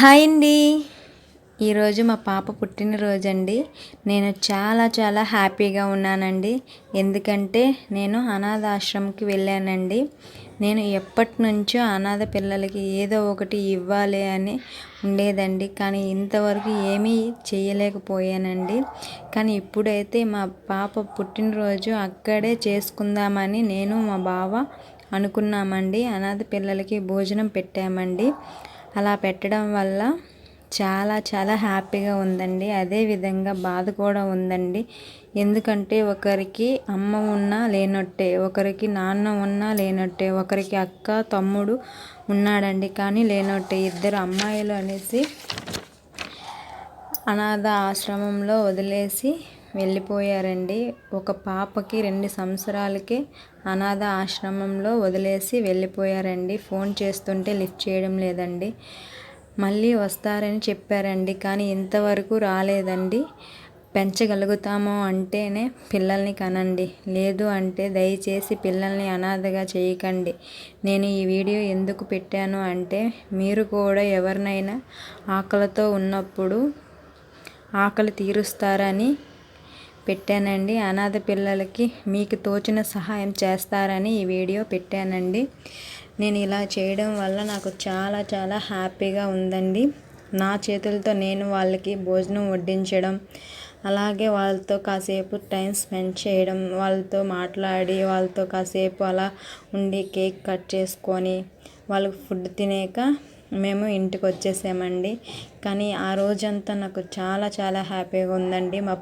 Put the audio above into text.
Hi అండి. ఈరోజు మా పాప పుట్టినరోజు అండి నేను చాలా చాలా హ్యాపీగా ఉన్నానండి. ఎందుకంటే నేను అనాథ ఆశ్రమంకి వెళ్ళానండి. నేను ఎప్పటి నుంచో అనాథ పిల్లలకి ఏదో ఒకటి ఇవ్వాలి అని ఉండేదండి. కానీ ఇంతవరకు ఏమీ చేయలేకపోయానండి. కానీ ఇప్పుడైతే మా పాప పుట్టినరోజు అక్కడే చేసుకుందామని నేను మా బావ అనుకున్నామండి. అనాథ పిల్లలకి భోజనం పెట్టామండి. అలా పెట్టడం వల్ల చాలా చాలా హ్యాపీగా ఉందండి. అదేవిధంగా బాధ కూడా ఉందండి. ఎందుకంటే ఒకరికి అమ్మ ఉన్నా లేనట్టే ఒకరికి నాన్న ఉన్నా లేనట్టే ఒకరికి అక్క తమ్ముడు ఉన్నాడండి. కానీ లేనట్టే ఇద్దరు అమ్మాయిలు అనేసి అనాథ ఆశ్రమంలో వదిలేసి వెళ్ళిపోయారండి. ఒక పాపకి రెండు సంవత్సరాలకే అనాథ ఆశ్రమంలో వదిలేసి వెళ్ళిపోయారండి. ఫోన్ చేస్తుంటే లిఫ్ట్ చేయడం లేదండి. మళ్ళీ వస్తారని చెప్పారండి కానీ ఇంతవరకు రాలేదండి. పెంచగలుగుతామో అంటేనే పిల్లల్ని కనండి. లేదు అంటే దయచేసి పిల్లల్ని అనాథగా చేయకండి. నేను ఈ వీడియో ఎందుకు పెట్టాను అంటే మీరు కూడా ఎవరినైనా ఆకలితో ఉన్నప్పుడు ఆకలి తీరుస్తారని పెట్టానండి. అనాథ పిల్లలకి మీకు తోచిన సహాయం చేస్తారని ఈ వీడియో పెట్టానండి. నేను ఇలా చేయడం వల్ల నాకు చాలా చాలా హ్యాపీగా ఉందండి. నా చేతులతో నేను వాళ్ళకి భోజనం వడ్డించడం అలాగే వాళ్ళతో కాసేపు టైం స్పెండ్ చేయడం వాళ్ళతో మాట్లాడి వాళ్ళతో కాసేపు అలా ఉండి కేక్ కట్ చేసుకొని వాళ్ళకి ఫుడ్ తినేక మేము ఇంటికి వచ్చేసామండి. కానీ ఆ రోజంతా నాకు చాలా చాలా హ్యాపీగా ఉందండి. మా